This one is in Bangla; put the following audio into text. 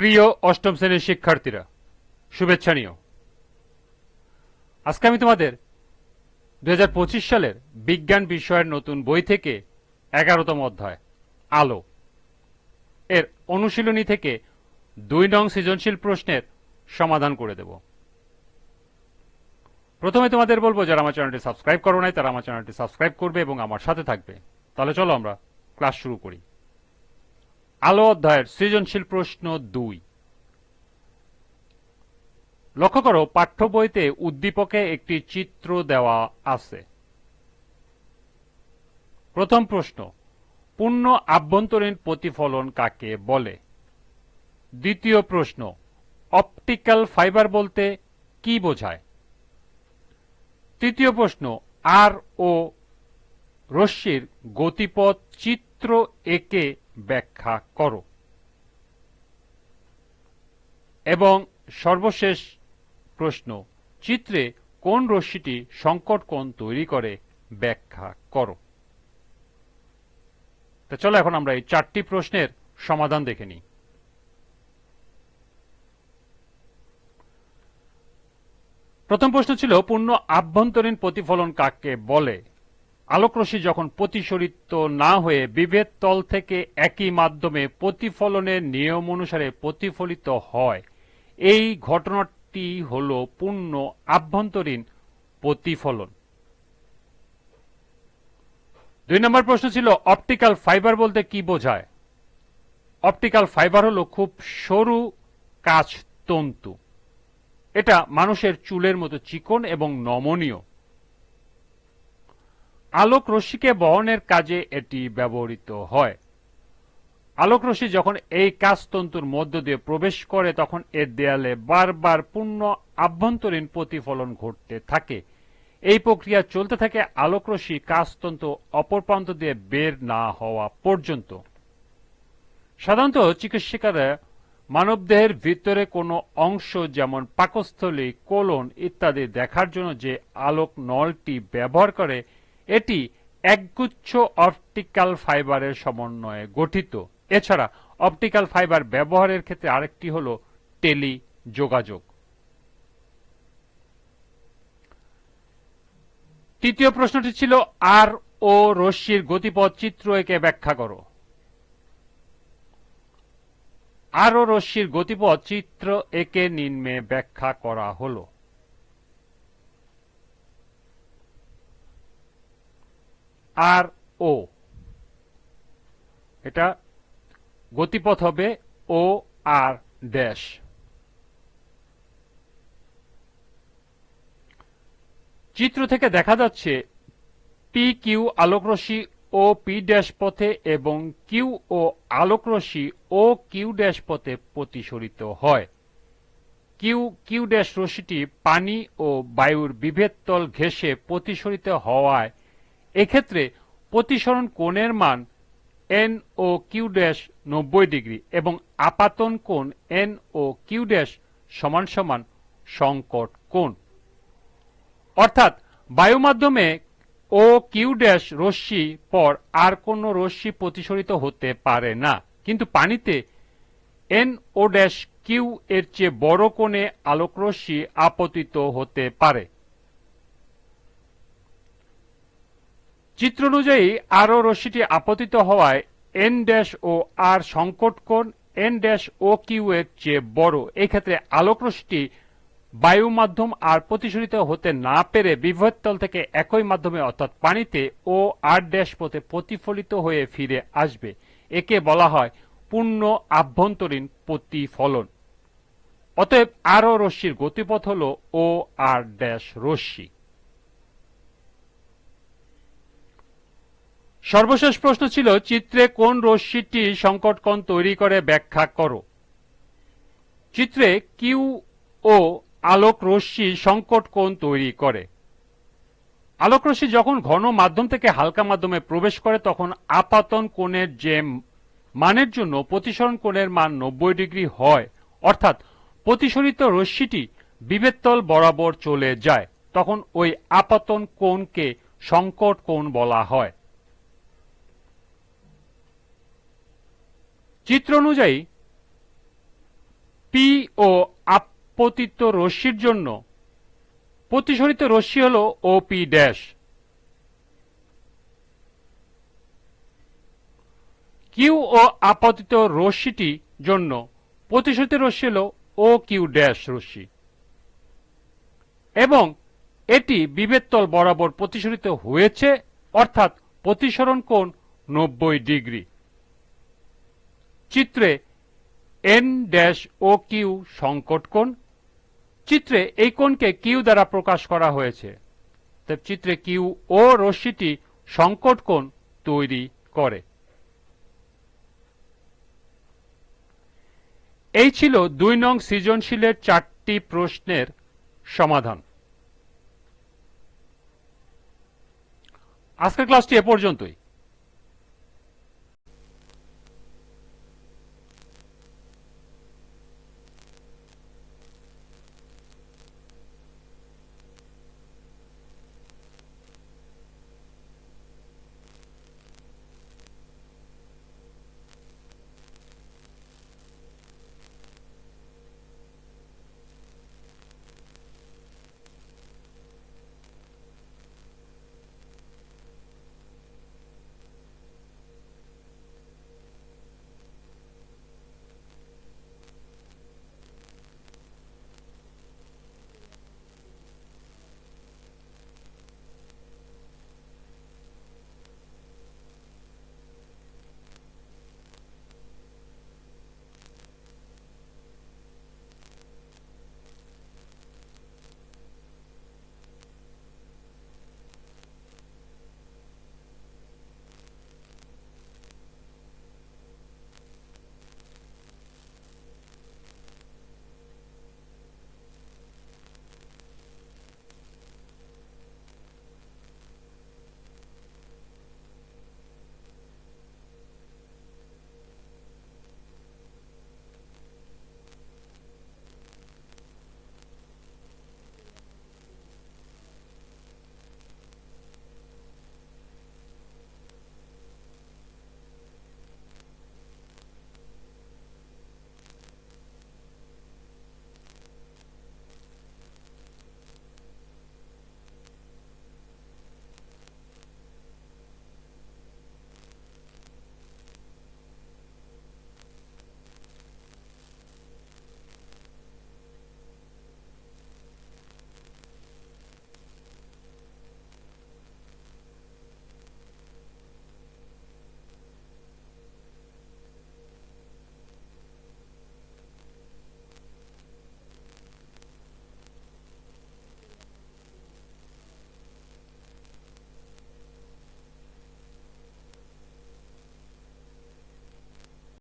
প্রিয় অষ্টম শ্রেণির শিক্ষার্থীরা, শুভেচ্ছা নিও। আজকে আমি তোমাদের দু হাজার পঁচিশ সালের বিজ্ঞান বিষয়ের নতুন বই থেকে এগারোতম অধ্যায়, আলো। এর অনুশীলনী থেকে দুই নং সৃজনশীল প্রশ্নের সমাধান করে দেব। প্রথমে তোমাদের বলব, যারা আমার চ্যানেলটি সাবস্ক্রাইব করো নাই, তারা আমার চ্যানেলটি সাবস্ক্রাইব করবে এবং আমার সাথে থাকবে। তাহলে চলো আমরা ক্লাস শুরু করি। আলো অধ্যায়ের সৃজনশীল প্রশ্ন দুই। লক্ষ্য করো, পাঠ্য বইতে উদ্দীপকে একটি চিত্র দেওয়া আছে। প্রথম প্রশ্ন, পূর্ণ আভ্যন্তরীণ প্রতিফলন কাকে বলে? দ্বিতীয় প্রশ্ন, অপটিক্যাল ফাইবার বলতে কি বোঝায়? তৃতীয় প্রশ্ন, আর ও রশ্মির গতিপথ চিত্র একে ব্যাখ্যা করো। এবং সর্বশেষ প্রশ্ন, চিত্রে কোন রশ্মিটি সংকট কোণ তৈরি করে? ব্যাখ্যা করো। তো চলো এখন আমরা এই চারটি প্রশ্নের সমাধান দেখে নিই। প্রথম প্রশ্ন ছিল, পূর্ণ আভ্যন্তরীণ প্রতিফলন কাকে বলে? আলোকরশ্মি যখন প্রতিসরিত না হয়ে বিভেদ তল থেকে একই মাধ্যমে প্রতিফলনের নিয়ম অনুসারে প্রতিফলিত হয়, এই ঘটনাটি হল পূর্ণ আভ্যন্তরীণ প্রতিফলন। দুই নম্বর প্রশ্ন ছিল, অপটিক্যাল ফাইবার বলতে কি বোঝায়? অপটিক্যাল ফাইবার হলো খুব সরু কাচ তন্তু এটা মানুষের চুলের মতো চিকন এবং নমনীয়। আলোক রশ্মিকে বহনের কাজে এটি ব্যবহৃত হয়। আলোক রশ্মি যখন এই কাজতন্তুর মধ্য দিয়ে প্রবেশ করে, তখন এর দেয়ালে বারবার পূর্ণ আভ্যন্তরীণ প্রতিফলন ঘটতে থাকে। এই প্রক্রিয়া চলতে থাকে আলোক রশ্মি কাজতন্তু অপর প্রান্ত দিয়ে বের না হওয়া পর্যন্ত। সাধারণত চিকিৎসিকারা মানবদেহের ভিতরে কোনো অংশ যেমন পাকস্থলী, কোলন ইত্যাদি দেখার জন্য যে আলোক নলটি ব্যবহার করে এটি একগুচ্ছ অপটিক্যাল ফাইবারের সমন্বয়ে গঠিত। এছাড়া অপটিক্যাল ফাইবার ব্যবহারের ক্ষেত্রে আরেকটি হল টেলি যোগাযোগ তৃতীয় প্রশ্নটি ছিল, আর ও রশ্মির গতিপথ চিত্র একে ব্যাখ্যা করো। আর ও রশ্মির গতিপথ চিত্র একে নিম্নে ব্যাখ্যা করা হলো। আর ও এটা গতিপথ হবে ও আর ড্যাশ চিত্র থেকে দেখা যাচ্ছে পি কিউ আলোকরশ্মি ও পি ড্যাশ পথে এবং কিউ ও আলোকরশ্মি ও কিউ ড্যাশ পথে প্রতিসরিত হয়। কিউ কিউ ড্যাশ রশ্মিটি পানি ও বায়ুর বিভেদ তল ঘেঁষে প্রতিসরিত হওয়ায় এক্ষেত্রে প্রতিসরণ কোণের মান এন ও কিউ ড্যাশ নব্বই ডিগ্রি এবং আপাতন কোণ এন ও কিউ ড্যাশ সমান সমান সংকট কোণ। অর্থাৎ বায়ু মাধ্যমে ও কিউ ড্যাশ রশ্মি পর আর কোন রশ্মি প্রতিসরিত হতে পারে না। কিন্তু পানিতে এন ও ড্যাশ কিউ এর চেয়ে বড় কোণে আলোক রশ্মি আপতিত হতে পারে। চিত্র অনুযায়ী আরও রশ্মিটি আপতিত হওয়ায় এন ড্যাশ ও আর সংকট কোণ এন ড্যাশ ও কিউ এর চেয়ে বড়। এক্ষেত্রে আলোক রশ্মিটি বায়ু মাধ্যম আর প্রতিসরিত হতে না পেরে বিভবতল থেকে একই মাধ্যমে, অর্থাৎ পানিতে ও আর ড্যাশ পথে প্রতিফলিত হয়ে ফিরে আসবে। একে বলা হয় পূর্ণ আভ্যন্তরীণ প্রতিফলন। অতএব আরও রশ্মির গতিপথ হল ও আর ড্যাশ রশ্মি। সর্বশেষ প্রশ্ন ছিল, চিত্রে কোন রশ্মিটি সংকট কোণ তৈরি করে ব্যাখ্যা করো। চিত্রে কিউ ও আলোক রশ্মি সংকট কোণ তৈরি করে। আলোক রশ্মি যখন ঘন মাধ্যম থেকে হালকা মাধ্যমে প্রবেশ করে, তখন আপাতন কোণের যে মানের জন্য প্রতিসরণ কোণের মান নব্বই ডিগ্রি হয়, অর্থাৎ প্রতিসরিত রশ্মিটি বিভেদতল বরাবর চলে যায়, তখন ওই আপাতন কোণকে সংকট কোণ বলা হয়। চিত্র অনুযায়ী, পি ও আপতিত রশ্মির জন্য প্রতিসরিত রশ্মি হল O P dash Q O আপতিত রশ্মিটি জন্য প্রতিসরিত রশ্মি হল ও কিউ ড্যাশ রশ্মি। এবং এটি বিভেদতল বরাবর প্রতিসরিত হয়েছে, অর্থাৎ প্রতিসরণ কোণ নব্বই ডিগ্রি। চিত্রে এন ড্যাশ ও কিউ সংকট কোণ। চিত্রে এই কোণকে কিউ দ্বারা প্রকাশ করা হয়েছে। চিত্রে কিউ ও রশ্মিটি সংকট কোণ তৈরি করে। এই ছিল দুই নং সৃজনশীলের চারটি প্রশ্নের সমাধান। আজকের ক্লাসটি এ পর্যন্তই।